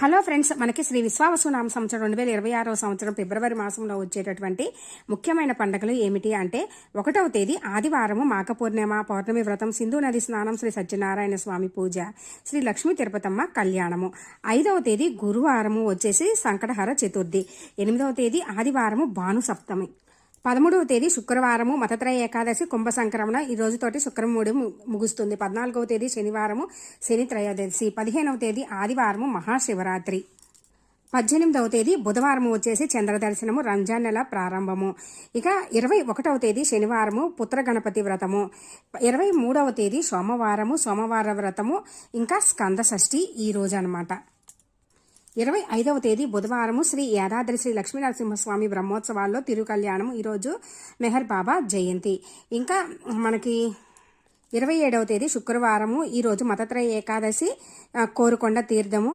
Hello friends మనకి శ్రీ విశ్వావసునామ సంవత్సరం రెండు వేల ఇరవై ఆరో సంవత్సరం ఫిబ్రవరి మాసంలో వచ్చేటటువంటి ముఖ్యమైన పండుగలు ఏమిటి అంటే ఒకటవ తేదీ ఆదివారము మాఘ పూర్ణిమ పౌర్ణమి వ్రతం సింధు నది స్నానం శ్రీ సత్యనారాయణ స్వామి పూజ శ్రీ లక్ష్మీ తిరుపతమ్మ కళ్యాణము. ఐదవ తేదీ గురువారము వచ్చేసి సంకటహర చతుర్థి. ఎనిమిదవ తేదీ ఆదివారము భాను సప్తమి పదమూడవ తేదీ శుక్రవారము మతత్రయ ఏకాదశి కుంభ సంక్రమణ ఈ రోజుతోటి శుక్రముడి ముగుస్తుంది. పద్నాలుగవ తేదీ శనివారము శని త్రయోదశి పదిహేనవ తేదీ ఆదివారము మహాశివరాత్రి. పద్దెనిమిదవ తేదీ బుధవారం వచ్చేసి చంద్రదర్శనము రంజాన్ నెల ప్రారంభము. ఇక ఇరవై ఒకటవ తేదీ శనివారము పుత్ర గణపతి వ్రతము. ఇరవై మూడవ తేదీ సోమవారము సోమవార వ్రతము. ఇంకా స్కంద షష్ఠి ఈ రోజు అనమాట ఇరవై ఐదవ తేదీ బుధవారము శ్రీ యాదాద్రి శ్రీ లక్ష్మీనరసింహస్వామి బ్రహ్మోత్సవాల్లో తిరుకల్యాణము ఈరోజు మెహర్ బాబా జయంతి. ఇంకా మనకి ఇరవై ఏడవ తేదీ శుక్రవారము ఈరోజు మతత్రయ ఏకాదశి కోరుకొండ తీర్థము.